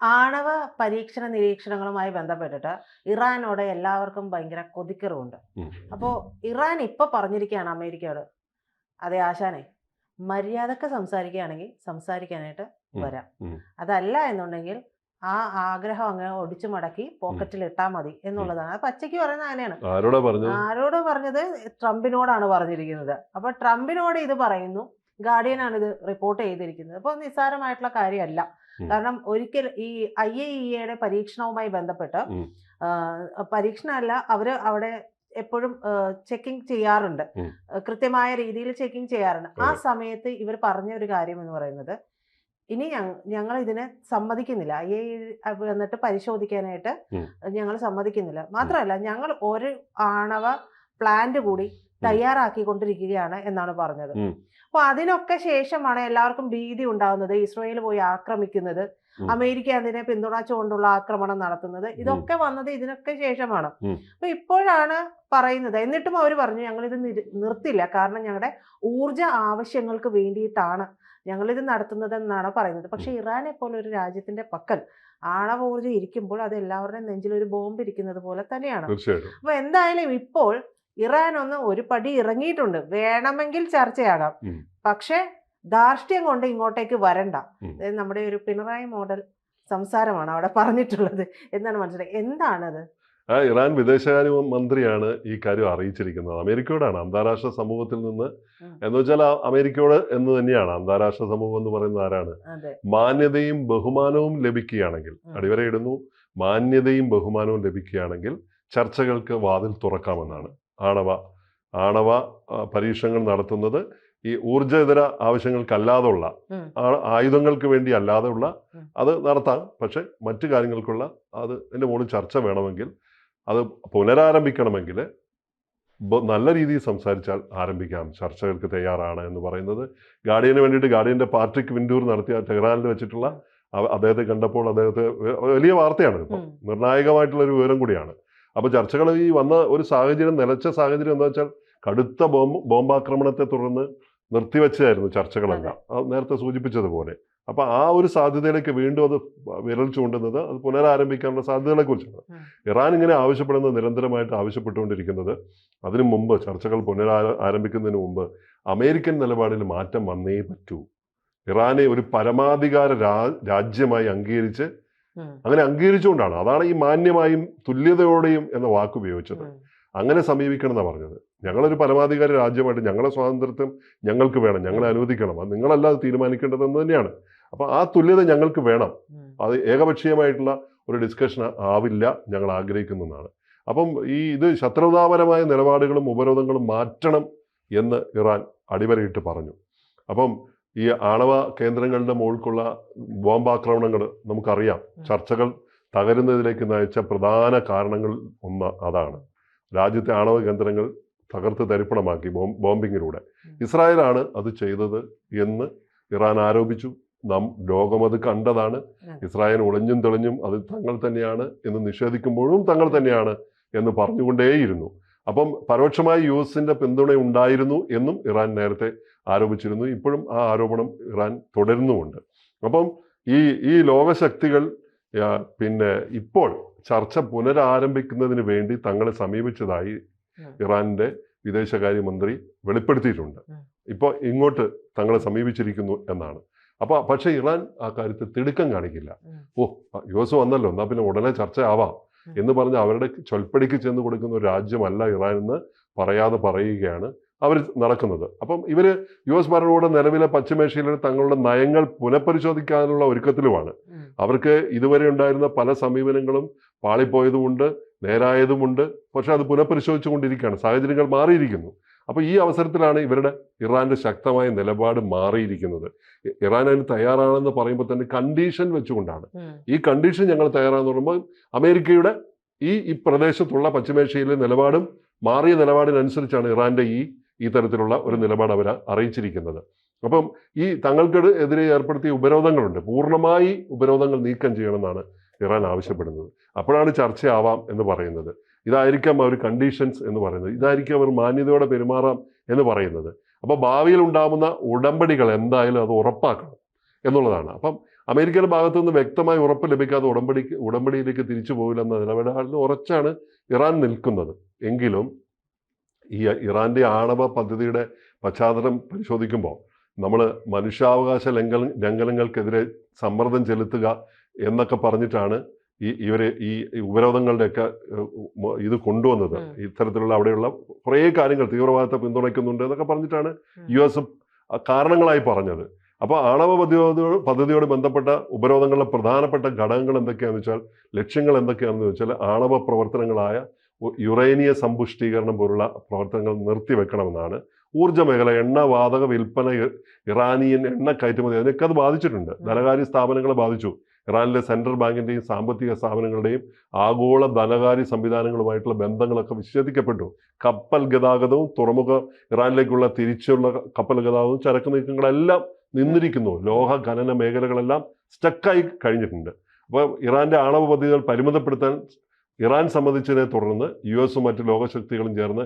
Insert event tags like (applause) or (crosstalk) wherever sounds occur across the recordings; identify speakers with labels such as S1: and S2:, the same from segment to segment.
S1: ആണവ പരീക്ഷണ നിരീക്ഷണങ്ങളുമായി ബന്ധപ്പെട്ടിട്ട് ഇറാനോട് എല്ലാവർക്കും ഭയങ്കര കൊതിക്കറുണ്ട്. അപ്പോൾ ഇറാൻ ഇപ്പൊ പറഞ്ഞിരിക്കുകയാണ് അമേരിക്കയോട്. അതെ ആശാനെ മര്യാദയ്ക്ക് സംസാരിക്കുകയാണെങ്കിൽ സംസാരിക്കാനായിട്ട്. വരാം. അതല്ല എന്നുണ്ടെങ്കിൽ ആ ആഗ്രഹം അങ്ങ് ഒടിച്ചു മടക്കി പോക്കറ്റിൽ ഇട്ടാ മതി എന്നുള്ളതാണ്. അത് പച്ചയ്ക്ക് പറയുന്നത് അങ്ങനെയാണ്
S2: ആരോടാ പറഞ്ഞത്?
S1: ട്രംപിനോടാണ് പറഞ്ഞിരിക്കുന്നത്. അപ്പൊ ട്രംപിനോട് ഇത് പറയുന്നു. ഗാർഡിയൻ ആണ് ഇത് റിപ്പോർട്ട് ചെയ്തിരിക്കുന്നത്. അപ്പോൾ നിസ്സാരമായിട്ടുള്ള കാര്യമല്ല. കാരണം ഒരിക്കൽ ഈ ഐ എ ഇ എയുടെ പരീക്ഷണവുമായി ബന്ധപ്പെട്ട് പരീക്ഷണമല്ല അവർ അവിടെ എപ്പോഴും ചെക്കിംഗ് ചെയ്യാറുണ്ട്. കൃത്യമായ രീതിയിൽ ചെക്കിംഗ് ചെയ്യാറുണ്ട്. ആ സമയത്ത് ഇവർ പറഞ്ഞ ഒരു കാര്യം എന്ന് പറയുന്നത് ഇനി ഞങ്ങൾ ഇതിനെ സമ്മതിക്കുന്നില്ല. ഐ എ വന്നിട്ട് പരിശോധിക്കാനായിട്ട് ഞങ്ങൾ സമ്മതിക്കുന്നില്ല. മാത്രമല്ല ഞങ്ങൾ ഒരു ആണവ പ്ലാന്റ് കൂടി തയ്യാറാക്കിക്കൊണ്ടിരിക്കുകയാണ് എന്നാണ് പറഞ്ഞത്.
S2: അപ്പോൾ
S1: അപ്പൊ അതിനൊക്കെ ശേഷമാണ് എല്ലാവർക്കും ഭീതി ഉണ്ടാകുന്നത് ഇസ്രയേൽ പോയി ആക്രമിക്കുന്നത്. അമേരിക്ക അതിനെ പിന്തുണച്ചുകൊണ്ടുള്ള ആക്രമണം നടത്തുന്നത്. ഇതൊക്കെ വന്നത് ഇതിനൊക്കെ ശേഷമാണ്. അപ്പൊ ഇപ്പോഴാണ് പറയുന്നത്. എന്നിട്ടും അവർ പറഞ്ഞു ഞങ്ങൾ ഇത് നിർത്തില്ല. കാരണം ഞങ്ങളുടെ ഊർജ ആവശ്യങ്ങൾക്ക് വേണ്ടിയിട്ടാണ് ഞങ്ങളിത് നടത്തുന്നതെന്നാണ് പറയുന്നത്. പക്ഷെ ഇറാനെ പോലെ ഒരു രാജ്യത്തിന്റെ പക്കൽ ആണവ ഊർജം ഇരിക്കുമ്പോൾ അത് എല്ലാവരുടെയും നെഞ്ചിൽ ഒരു ബോംബ് ഇരിക്കുന്നത് പോലെ തന്നെയാണ്. അപ്പൊ എന്തായാലും ഇപ്പോൾ ഇറാൻ ഒന്ന് ഒരു പടി ഇറങ്ങിയിട്ടുണ്ട്. വേണമെങ്കിൽ ചർച്ചയാകാം. പക്ഷേ ധാർഷ്ട്യം കൊണ്ട് ഇങ്ങോട്ടേക്ക് വരണ്ട. അതായത് നമ്മുടെ ഒരു പിണറായി മോഡൽ സംസാരമാണ് അവിടെ പറഞ്ഞിട്ടുള്ളത് എന്നാണ് മനസ്സിലായത് എന്താണത്?
S2: ആ ഇറാൻ വിദേശകാര്യ മന്ത്രിയാണ് ഈ കാര്യം അറിയിച്ചിരിക്കുന്നത്. അമേരിക്കയോടാണ് അന്താരാഷ്ട്ര സമൂഹത്തിൽ നിന്ന്. എന്ന് വെച്ചാൽ അമേരിക്കയോട് എന്ന് തന്നെയാണ്. അന്താരാഷ്ട്ര സമൂഹം എന്ന് പറയുന്നത് ആരാണ്? മാന്യതയും ബഹുമാനവും ലഭിക്കുകയാണെങ്കിൽ അടിവരയിടുന്നു മാന്യതയും ബഹുമാനവും ലഭിക്കുകയാണെങ്കിൽ ചർച്ചകൾക്ക് വാതിൽ തുറക്കാമെന്നാണ്. ആണവ. ആണവ പരീക്ഷണങ്ങൾ നടത്തുന്നത് ഈ ഊർജേതര ആവശ്യങ്ങൾക്കല്ലാതുള്ള. ആയുധങ്ങൾക്ക് വേണ്ടി അല്ലാതെയുള്ള
S1: ഉള്ള
S2: അത് നടത്താം. പക്ഷെ മറ്റു കാര്യങ്ങൾക്കുള്ള അത് എന്റെ മുകളിൽ ചർച്ച വേണമെങ്കിൽ അത് പുനരാരംഭിക്കണമെങ്കിൽ നല്ല രീതിയിൽ സംസാരിച്ചാൽ ആരംഭിക്കാം. ചർച്ചകൾക്ക് തയ്യാറാണ് എന്ന് പറയുന്നത്. ഗാർഡിയന് വേണ്ടിയിട്ട് ഗാർഡിയന്റെ പാട്രിക് വിൻഡൂർ നടത്തിയ ടെഹ്റാനിൽ വെച്ചിട്ടുള്ള അദ്ദേഹത്തെ കണ്ടപ്പോൾ അദ്ദേഹത്തെ വലിയ വാർത്തയാണ് ഇപ്പം. നിർണായകമായിട്ടുള്ള ഒരു വിവരം കൂടിയാണ്. അപ്പോൾ ചർച്ചകൾ ഈ വന്ന ഒരു സാഹചര്യം നിലച്ച സാഹചര്യം എന്താ വെച്ചാൽ കടുത്ത ബോംബ് ബോംബാക്രമണത്തെ തുടർന്ന് നിർത്തിവെച്ചായിരുന്നു ചർച്ചകളെല്ലാം. അത്. നേരത്തെ സൂചിപ്പിച്ചതുപോലെ. അപ്പോൾ ആ ഒരു സാധ്യതയിലേക്ക് വീണ്ടും അത് വിരൽ ചൂണ്ടുന്നത് അത് പുനരാരംഭിക്കാനുള്ള സാധ്യതകളെ കുറിച്ചാണ് ഇറാൻ ഇങ്ങനെ ആവശ്യപ്പെടുന്നത് നിരന്തരമായിട്ട് ആവശ്യപ്പെട്ടുകൊണ്ടിരിക്കുന്നത്. അതിനു മുമ്പ് ചർച്ചകൾ പുനരാ ആരംഭിക്കുന്നതിന് മുമ്പ് അമേരിക്കൻ നിലപാടിൽ മാറ്റം വന്നേ പറ്റൂ. ഇറാനെ ഒരു പരമാധികാര രാജ്യമായി അംഗീകരിച്ച്. അങ്ങനെ അംഗീകരിച്ചുകൊണ്ടാണ്. അതാണ് ഈ മാന്യമായും തുല്യതയോടെയും എന്ന വാക്ക് ഉപയോഗിച്ചത്. അങ്ങനെ സമീപിക്കണം എന്നാണ് പറഞ്ഞത്. ഞങ്ങളൊരു പരമാധികാര രാജ്യമായിട്ട് ഞങ്ങളെ സ്വാതന്ത്ര്യത്വം ഞങ്ങൾക്ക് വേണം ഞങ്ങളെ അനുവദിക്കണം. അത് നിങ്ങളല്ലാതെ തീരുമാനിക്കേണ്ടതെന്ന് തന്നെയാണ്. അപ്പൊ ആ തുല്യത ഞങ്ങൾക്ക് വേണം. അത് ഏകപക്ഷീയമായിട്ടുള്ള ഒരു ഡിസ്കഷൻ ആവില്ല ഞങ്ങൾ ആഗ്രഹിക്കുന്നതാണ് അപ്പം ഈ ഇത് ശത്രുതാപരമായ നിലപാടുകളും ഉപരോധങ്ങളും മാറ്റണം എന്ന് ഇറാൻ അടിവരയിട്ട് പറഞ്ഞു. അപ്പം ഈ ആണവ കേന്ദ്രങ്ങളുടെ മുകൾക്കുള്ള ബോംബാക്രമണങ്ങൾ നമുക്കറിയാം. ചർച്ചകൾ തകരുന്നതിലേക്ക് നയിച്ച പ്രധാന കാരണങ്ങൾ ഒന്ന് അതാണ്. രാജ്യത്തെ ആണവ കേന്ദ്രങ്ങൾ തകർത്ത് തരിപ്പണമാക്കി ബോം ബോംബിങ്ങിലൂടെ. ഇസ്രായേലാണ് അത് ചെയ്തത് എന്ന് ഇറാൻ ആരോപിച്ചു. നാം ലോകം അത്
S1: കണ്ടതാണ്.
S2: ഇസ്രായേൽ ഒളിഞ്ഞും തെളിഞ്ഞും അത് തങ്ങൾ തന്നെയാണ് എന്ന് നിഷേധിക്കുമ്പോഴും തങ്ങൾ തന്നെയാണ് എന്ന് പറഞ്ഞുകൊണ്ടേയിരുന്നു. അപ്പം പരോക്ഷമായി യു എസിന്റെ പിന്തുണ ഉണ്ടായിരുന്നു എന്നും ഇറാൻ നേരത്തെ ആരോപിച്ചിരുന്നു ഇപ്പോഴും ആ ആരോപണം ഇറാൻ തുടരുന്നുമുണ്ട് അപ്പം ഈ ഈ ലോകശക്തികൾ പിന്നെ ഇപ്പോൾ ചർച്ച പുനരാരംഭിക്കുന്നതിന് വേണ്ടി തങ്ങളെ സമീപിച്ചതായി. ഇറാന്റെ വിദേശകാര്യമന്ത്രി വെളിപ്പെടുത്തിയിട്ടുണ്ട്. ഇപ്പോൾ ഇങ്ങോട്ട് തങ്ങളെ സമീപിച്ചിരിക്കുന്നു എന്നാണ് അപ്പോൾ പക്ഷേ ഇറാൻ ആ കാര്യത്തിൽ തിടുക്കം കാണിക്കില്ല ഓ യു എസ് വന്നല്ലോ എന്നാൽ പിന്നെ ഉടനെ ചർച്ച ആവാം. എന്ന് പറഞ്ഞ് അവരുടെ ചൊൽപ്പടിക്ക് ചെന്ന് കൊടുക്കുന്ന ഒരു രാജ്യമല്ല ഇറാൻ എന്ന് പറയാതെ പറയുകയാണ് അവർ നടക്കുന്നത്. അപ്പം ഇവർ യു എസ് ഭരണകൂടം നിലവിലെ പശ്ചിമേഷ്യയിലെ തങ്ങളുടെ നയങ്ങൾ പുനഃപരിശോധിക്കാനുള്ള ഒരുക്കത്തിലുമാണ്. അവർക്ക് ഇതുവരെ ഉണ്ടായിരുന്ന പല സമീപനങ്ങളും പാളിപ്പോയതുമുണ്ട് നേരായതുമുണ്ട്. പക്ഷെ അത് പുനഃപരിശോധിച്ചുകൊണ്ടിരിക്കുകയാണ്. സാഹചര്യങ്ങൾ മാറിയിരിക്കുന്നു. അപ്പോൾ ഈ അവസരത്തിലാണ് ഇവരുടെ ഇറാന്റെ ശക്തമായ നിലപാട് മാറിയിരിക്കുന്നത്. ഇറാൻ അതിന് തയ്യാറാണെന്ന് പറയുമ്പോൾ തന്നെ കണ്ടീഷൻ വെച്ചുകൊണ്ടാണ്. ഈ കണ്ടീഷൻ ഞങ്ങൾ തയ്യാറാണെന്ന് പറയുമ്പോൾ അമേരിക്കയുടെ ഈ ഈ പ്രദേശത്തുള്ള പശ്ചിമേഷ്യയിലെ നിലപാടും മാറിയ നിലപാടിനനുസരിച്ചാണ് ഇറാന്റെ ഈ ഈ തരത്തിലുള്ള ഒരു നിലപാട് അവർ അറിയിച്ചിരിക്കുന്നത്. അപ്പം ഈ തങ്ങൾക്ക് എതിരെ ഏർപ്പെടുത്തിയ ഉപരോധങ്ങളുണ്ട്. പൂർണമായി ഉപരോധങ്ങൾ നീക്കം ചെയ്യണമെന്നാണ് ഇറാൻ ആവശ്യപ്പെടുന്നത്. അപ്പോഴാണ് ചർച്ചയാവാം എന്ന് പറയുന്നത്. ഇതായിരിക്കാം അവർ കണ്ടീഷൻസ് എന്ന് പറയുന്നത്. ഇതായിരിക്കും അവർ മാന്യതയോടെ പെരുമാറാം എന്ന് പറയുന്നത്. അപ്പോൾ ഭാവിയിൽ ഉണ്ടാകുന്ന ഉടമ്പടികൾ എന്തായാലും അത് ഉറപ്പാക്കണം എന്നുള്ളതാണ്. അപ്പം അമേരിക്കയുടെ ഭാഗത്തു നിന്ന് വ്യക്തമായ ഉറപ്പ് ലഭിക്കാതെ ഉടമ്പടി ഉടമ്പടിയിലേക്ക് തിരിച്ചു പോകില്ലെന്ന നിലപാടിൽ ഉറച്ചാണ് ഇറാൻ നിൽക്കുന്നത്. എങ്കിലും ഈ ഇറാന്റെ ആണവ പദ്ധതിയുടെ പശ്ചാത്തലം പരിശോധിക്കുമ്പോൾ നമ്മൾ മനുഷ്യാവകാശ ലംഘന ലംഘനങ്ങൾക്കെതിരെ സമ്മർദ്ദം ചെലുത്തുക എന്നൊക്കെ പറഞ്ഞിട്ടാണ് ഈ ഇവർ ഈ ഉപരോധങ്ങളുടെയൊക്കെ ഇത് കൊണ്ടുവന്നത്. ഇത്തരത്തിലുള്ള അവിടെയുള്ള കുറേ കാര്യങ്ങൾ തീവ്രവാദത്തെ പിന്തുണയ്ക്കുന്നുണ്ട് എന്നൊക്കെ പറഞ്ഞിട്ടാണ്. യു എസ് കാരണങ്ങളായി പറഞ്ഞത്. അപ്പോൾ ആണവ പദ്ധതിയോട് പദ്ധതിയോട് ബന്ധപ്പെട്ട ഉപരോധങ്ങളുടെ പ്രധാനപ്പെട്ട ഘടകങ്ങൾ എന്തൊക്കെയാണെന്ന് വെച്ചാൽ ലക്ഷ്യങ്ങൾ എന്തൊക്കെയാണെന്ന് വെച്ചാൽ ആണവ പ്രവർത്തനങ്ങളായ യുറേനിയ സമ്പുഷ്ടീകരണം പോലുള്ള പ്രവർത്തനങ്ങൾ നിർത്തിവെക്കണമെന്നാണ് ഊർജ മേഖല എണ്ണ വാതക വിൽപ്പന ഇറാനിയൻ എണ്ണ കയറ്റുമതി അതിനൊക്കെ അത് ബാധിച്ചിട്ടുണ്ട്. ധനകാര്യ സ്ഥാപനങ്ങളെ ബാധിച്ചു. ഇറാനിലെ സെൻട്രൽ ബാങ്കിന്റെയും സാമ്പത്തിക സ്ഥാപനങ്ങളുടെയും ആഗോള ധനകാര്യ സംവിധാനങ്ങളുമായിട്ടുള്ള ബന്ധങ്ങളൊക്കെ വിച്ഛേദിക്കപ്പെട്ടു. കപ്പൽ ഗതാഗതവും തുറമുഖ ഇറാനിലേക്കുള്ള തിരിച്ചുള്ള കപ്പൽ ഗതാഗതവും ചരക്ക് നീക്കങ്ങളെല്ലാം നിന്നിരിക്കുന്നു. ലോഹ ഖനന മേഖലകളെല്ലാം സ്റ്റക്കായി കഴിഞ്ഞിട്ടുണ്ട്. അപ്പോൾ ഇറാന്റെ ആണവ പദ്ധതികൾ പരിമിതപ്പെടുത്താൻ ഇറാൻ സമ്മതിച്ചതിനെ തുടർന്ന് യു എസും മറ്റ് ലോകശക്തികളും ചേർന്ന്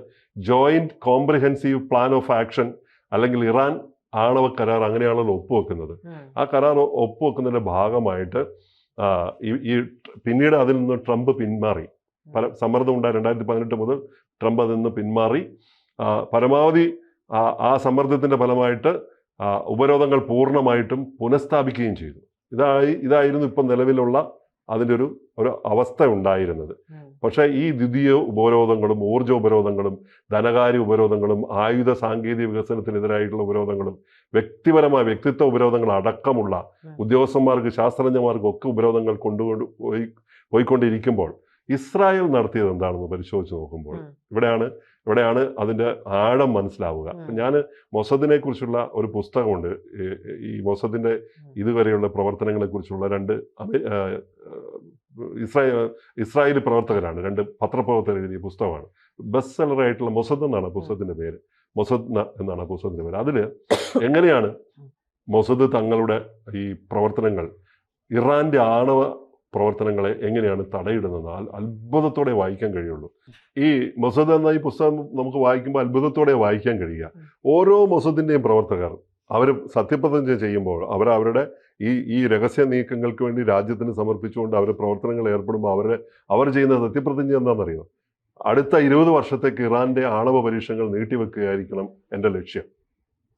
S2: joint comprehensive plan of action അല്ലെങ്കിൽ ഇറാൻ ആണവ കരാർ അങ്ങനെയാണല്ലോ ഒപ്പുവെക്കുന്നത്. ആ കരാർ ഒപ്പുവെക്കുന്നതിന്റെ ഭാഗമായിട്ട് ഈ പിന്നീട് അതിൽ നിന്ന് ട്രംപ് പിന്മാറി. പല സമ്മർദ്ദം ഉണ്ടായി രണ്ടായിരത്തി പതിനെട്ട് മുതൽ ട്രംപ് അതിൽ നിന്ന് പിന്മാറി. പരമാവധി ആ ആ സമ്മർദ്ദത്തിന്റെ ഫലമായിട്ട് ഉപരോധങ്ങൾ പൂർണമായിട്ടും പുനഃസ്ഥാപിക്കുകയും ചെയ്തു. ഇതായി ഇതായിരുന്നു ഇപ്പം നിലവിലുള്ള അതിന്റെ ഒരു അവസ്ഥ ഉണ്ടായിരുന്നത്. പക്ഷേ ഈ ദ്വിതീയ ഉപരോധങ്ങളും ഊർജ ഉപരോധങ്ങളും ധനകാര്യ ഉപരോധങ്ങളും ആയുധ സാങ്കേതിക വികസനത്തിനെതിരായിട്ടുള്ള ഉപരോധങ്ങളും വ്യക്തിപരമായ വ്യക്തിത്വ ഉപരോധങ്ങൾ അടക്കമുള്ള. ഉദ്യോഗസ്ഥന്മാർക്ക് ശാസ്ത്രജ്ഞന്മാർക്കും ഒക്കെ ഉപരോധങ്ങൾ കൊണ്ടുകൊണ്ട് പോയി പോയിക്കൊണ്ടിരിക്കുമ്പോൾ ഇസ്രായേൽ നടത്തിയത് എന്താണെന്ന് പരിശോധിച്ച് നോക്കുമ്പോൾ ഇവിടെയാണ് ഇവിടെയാണ് അതിന്റെ ആഴം മനസ്സിലാവുക. ഞാൻ മൊസദിനെ കുറിച്ചുള്ള ഒരു പുസ്തകമുണ്ട്. ഈ- മൊസദിന്റെ മൊസദിന്റെ ഇതുവരെയുള്ള പ്രവർത്തനങ്ങളെ കുറിച്ചുള്ള രണ്ട് ഇസ്രായേൽ ഇസ്രായേലി പ്രവർത്തകരാണ്. രണ്ട് പത്രപ്രവർത്തകർ എഴുതിയ പുസ്തകമാണ്. ബെസ്റ്റ് സെല്ലർ ആയിട്ടുള്ള മൊസദ് എന്നാണ് പുസ്തകത്തിന്റെ പുസ്തകത്തിന്റെ പേര്. മൊസദ് എന്നാണ് പുസ്തകത്തിന്റെ പുസ്തകത്തിന്റെ പേര്. അതിൽ (coughs) എങ്ങനെയാണ് മൊസദ് തങ്ങളുടെ ഈ പ്രവർത്തനങ്ങൾ ഇറാന്റെ ആണവ പ്രവർത്തനങ്ങളെ എങ്ങനെയാണ് തടയിടുന്നത്? അത്ഭുതത്തോടെ വായിക്കാൻ കഴിയുള്ളൂ. ഈ മൊസദ് എന്ന ഈ പുസ്തകം നമുക്ക് വായിക്കുമ്പോൾ അത്ഭുതത്തോടെ വായിക്കാൻ കഴിയുക. ഓരോ മൊസദിന്റെയും പ്രവർത്തകർ അവർ സത്യപ്രതിജ്ഞ ചെയ്യുമ്പോൾ അവർ അവരുടെ ഈ ഈ രഹസ്യ നീക്കങ്ങൾക്ക് വേണ്ടി രാജ്യത്തിന് സമർപ്പിച്ചുകൊണ്ട് അവരുടെ പ്രവർത്തനങ്ങൾ ഏർപ്പെടുമ്പോൾ അവരുടെ അവർ ചെയ്യുന്ന സത്യപ്രതിജ്ഞ എന്താണെന്നറിയോ? അടുത്ത ഇരുപത് വർഷത്തേക്ക് ഇറാന്റെ ആണവ പരീക്ഷണങ്ങൾ നീട്ടിവെക്കുകയായിരിക്കണം എന്റെ ലക്ഷ്യം.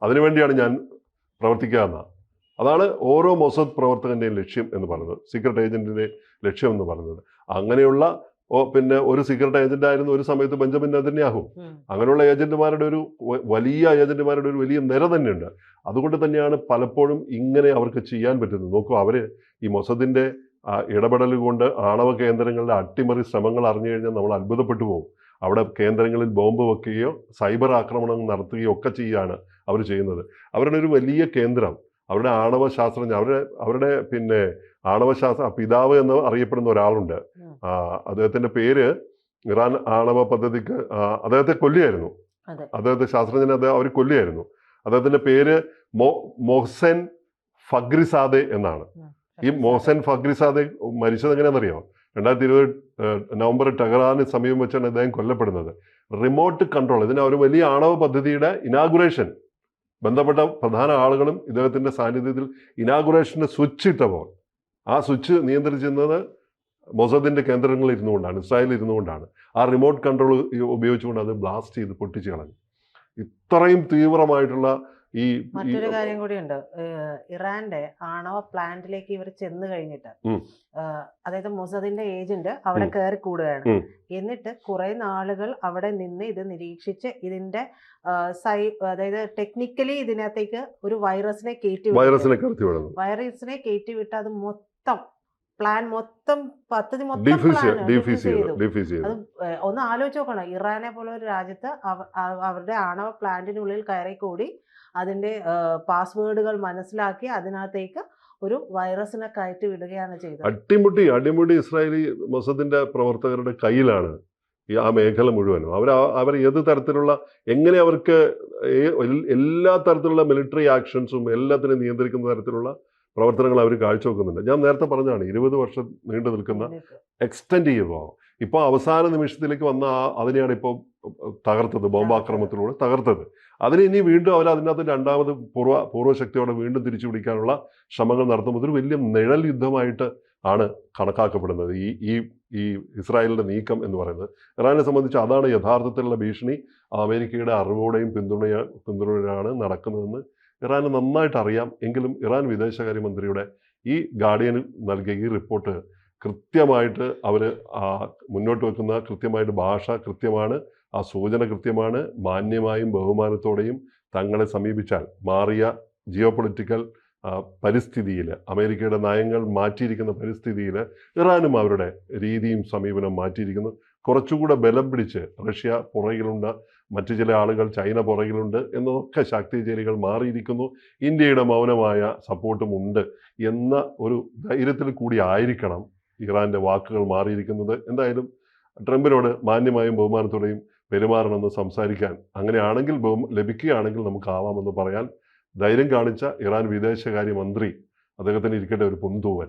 S2: അതിനുവേണ്ടിയാണ് ഞാൻ പ്രവർത്തിക്കുക അതാണ് ഓരോ മൊസദ് പ്രവർത്തകന്റെയും ലക്ഷ്യം എന്ന് പറയുന്നത്. സീക്രട്ട് ഏജന്റിന്റെ ലക്ഷ്യം എന്ന് പറയുന്നത്. അങ്ങനെയുള്ള ഓ പിന്നെ ഒരു സീക്രട്ട് ഏജന്റ് ആയിരുന്നു ഒരു സമയത്ത് ബെഞ്ചമിൻ നെതന്യാഹു. അങ്ങനെയുള്ള ഏജന്റുമാരുടെ ഒരു വലിയ ഏജന്റുമാരുടെ ഒരു വലിയ നിര തന്നെയുണ്ട്. അതുകൊണ്ട് തന്നെയാണ് പലപ്പോഴും ഇങ്ങനെ അവർക്ക് ചെയ്യാൻ പറ്റുന്നത്. നോക്കൂ അവർ ഈ മൊസദിന്റെ ആ, ഇടപെടൽ കൊണ്ട് ആണവ കേന്ദ്രങ്ങളുടെ അട്ടിമറി ശ്രമങ്ങൾ അറിഞ്ഞു കഴിഞ്ഞാൽ നമ്മൾ അത്ഭുതപ്പെട്ടു പോകും. അവിടെ കേന്ദ്രങ്ങളിൽ ബോംബ് വെക്കുകയോ സൈബർ ആക്രമണം നടത്തുകയോ ഒക്കെ ചെയ്യുകയാണ് അവർ ചെയ്യുന്നത്. അവരുടെ ഒരു വലിയ കേന്ദ്രം അവരുടെ ആണവ ശാസ്ത്രജ്ഞ അവരുടെ അവരുടെ പിന്നെ ആണവശാസ്ത്ര പിതാവ് എന്ന് അറിയപ്പെടുന്ന ഒരാളുണ്ട്. അദ്ദേഹത്തിന്റെ പേര് ഇറാൻ ആണവ പദ്ധതിക്ക് അദ്ദേഹത്തെ കൊല്ലിയായിരുന്നു അദ്ദേഹത്തെ ശാസ്ത്രജ്ഞനെ അദ്ദേഹം അവർ കൊല്ലിയായിരുന്നു അദ്ദേഹത്തിന്റെ പേര് മോ മൊഹ്സെൻ ഫഗ്രിസാദെ എന്നാണ്. ഈ മൊഹ്സെൻ ഫഗ്രിസാദെ മരിച്ചത് എങ്ങനെയാണെന്നറിയോ? രണ്ടായിരത്തി ഇരുപത് നവംബർ ടെഹ്റാന് സമീപം വെച്ചാണ് അദ്ദേഹം കൊല്ലപ്പെടുന്നത്. റിമോട്ട് കൺട്രോൾ ഇതിന് ഒരു വലിയ ആണവ പദ്ധതിയുടെ ഇനാഗുറേഷൻ. ബന്ധപ്പെട്ട പ്രധാന ആളുകളും ഇദ്ദേഹത്തിന്റെ സാന്നിധ്യത്തിൽ ഇനാഗുറേഷന് സ്വിച്ച് ഇട്ടപ്പോൾ ആ സ്വിച്ച് നിയന്ത്രിച്ചിരുന്നത് മൊസദിന്റെ കേന്ദ്രങ്ങളിൽ ഇരുന്നുകൊണ്ടാണ് ഇസ്രായേലിൽ ഇരുന്നുകൊണ്ടാണ്. ആ റിമോട്ട് കൺട്രോൾ ഉപയോഗിച്ചുകൊണ്ട് അത് ബ്ലാസ്റ്റ് ചെയ്ത് പൊട്ടിച്ച് കളഞ്ഞു. ഇത്രയും തീവ്രമായിട്ടുള്ള ഈ
S1: മറ്റൊരു കാര്യം കൂടിയുണ്ട് ഇറാന്റെ ആണവ പ്ലാന്റിലേക്ക് ഇവർ ചെന്ന് കഴിഞ്ഞിട്ട് അതായത് മൊസദിന്റെ ഏജന്റ് അവിടെ. കയറി കൂടുകയാണ്. എന്നിട്ട് കുറെ നാളുകൾ അവിടെ നിന്ന് ഇത് നിരീക്ഷിച്ച് ഇതിന്റെ സൈ അതായത് ടെക്നിക്കലി ഇതിനകത്തേക്ക് ഒരു വൈറസിനെ കയറ്റി.
S2: വൈറസിനെ കടത്തി വിടുന്നു
S1: വൈറസിനെ കയറ്റി വിട്ട് അത് മൊത്തം പ്ലാൻ മൊത്തം പദ്ധതി മൊത്തം അത് ഒന്ന് ആലോചിച്ച് നോക്കണം. ഇറാനെ പോലെ ഒരു രാജ്യത്ത് അവ- അവ- അവരുടെ ആണവ പ്ലാന്റിനുള്ളിൽ കയറി കൂടി അതിന്റെ പാസ്വേഡുകൾ മനസ്സിലാക്കി അതിനകത്തേക്ക് ഒരു വൈറസിനെ കയറ്റി വിടുകയാണ് ചെയ്തത്.
S2: അട്ടിമുട്ടി അടിമുടി ഇസ്രായേലി മൊസദിന്റെ പ്രവർത്തകരുടെ കയ്യിലാണ് ഈ ആ മേഖല മുഴുവനും. അവർ അവർ ഏത് തരത്തിലുള്ള എങ്ങനെ അവർക്ക് എല്ലാ തരത്തിലുള്ള മിലിറ്ററി ആക്ഷൻസും എല്ലാത്തിനും നിയന്ത്രിക്കുന്ന തരത്തിലുള്ള പ്രവർത്തനങ്ങൾ അവർ കാഴ്ചവെക്കുന്നുണ്ട്. ഞാൻ നേരത്തെ പറഞ്ഞതാണ് ഇരുപത് വർഷം നീണ്ടു നിൽക്കുന്ന എക്സ്റ്റെൻഡ് ചെയ്യുമ്പോൾ ഇപ്പോൾ അവസാന നിമിഷത്തിലേക്ക് വന്ന ആ അതിനെയാണ് ഇപ്പോൾ തകർത്തത് ബോംബാക്രമണത്തിലൂടെ തകർത്തത്. അതിന് ഇനി വീണ്ടും അവർ അതിനകത്ത് രണ്ടാമത് പൂർവ പൂർവശക്തിയോടെ വീണ്ടും തിരിച്ചു പിടിക്കാനുള്ള ശ്രമങ്ങൾ നടത്തുമ്പോൾ ഒരു വലിയ നിഴൽ യുദ്ധമായിട്ട് ആണ് കണക്കാക്കപ്പെടുന്നത്. ഈ ഈ ഈ ഇസ്രായേലിന്റെ നീക്കം എന്ന് പറയുന്നത്. ഇറാനെ സംബന്ധിച്ച് അതാണ് യഥാർത്ഥത്തിലുള്ള ഭീഷണി. അമേരിക്കയുടെ അറിവോടെയും പിന്തുണയ പിന്തുണയാണ് നടക്കുന്നതെന്ന് ഇറാന് നന്നായിട്ട് അറിയാം എങ്കിലും ഇറാൻ വിദേശകാര്യമന്ത്രിയുടെ ഈ ഗാർഡിയന് നൽകിയ ഈ റിപ്പോർട്ട് കൃത്യമായിട്ട് അവർ മുന്നോട്ട് വെക്കുന്ന കൃത്യമായിട്ട് ഭാഷ കൃത്യമാണ് ആ സൂചന കൃത്യമാണ്. മാന്യമായും ബഹുമാനത്തോടെയും തങ്ങളെ സമീപിച്ചാൽ മാറിയ ജിയോ പൊളിറ്റിക്കൽ പരിസ്ഥിതിയിൽ അമേരിക്കയുടെ നയങ്ങൾ മാറ്റിയിരിക്കുന്ന പരിസ്ഥിതിയിൽ ഇറാനും അവരുടെ രീതിയും സമീപനം മാറ്റിയിരിക്കുന്നു. കുറച്ചുകൂടെ ബലം പിടിച്ച് റഷ്യ പുറകിലുണ്ട് മറ്റു ചില ആളുകൾ ചൈന പുറകിലുണ്ട് എന്നൊക്കെ ശാക്തിചേരികൾ മാറിയിരിക്കുന്നു. ഇന്ത്യയുടെ മൗനമായ സപ്പോർട്ടും ഉണ്ട് എന്ന ഒരു ധൈര്യത്തിൽ കൂടി ആയിരിക്കണം ഇറാന്റെ വാക്കുകൾ മാറിയിരിക്കുന്നത്. എന്തായാലും ട്രംപിനോട് മാന്യമായും ബഹുമാനത്തോടെയും പെരുമാറണമെന്ന് സംസാരിക്കാൻ അങ്ങനെയാണെങ്കിൽ ലഭിക്കുകയാണെങ്കിൽ നമുക്ക് ആവാമെന്ന് പറയാൻ ധൈര്യം കാണിച്ച ഇറാൻ വിദേശകാര്യ മന്ത്രി അദ്ദേഹത്തിന് ഇരിക്കേണ്ട ഒരു പൊന്തൂവൻ.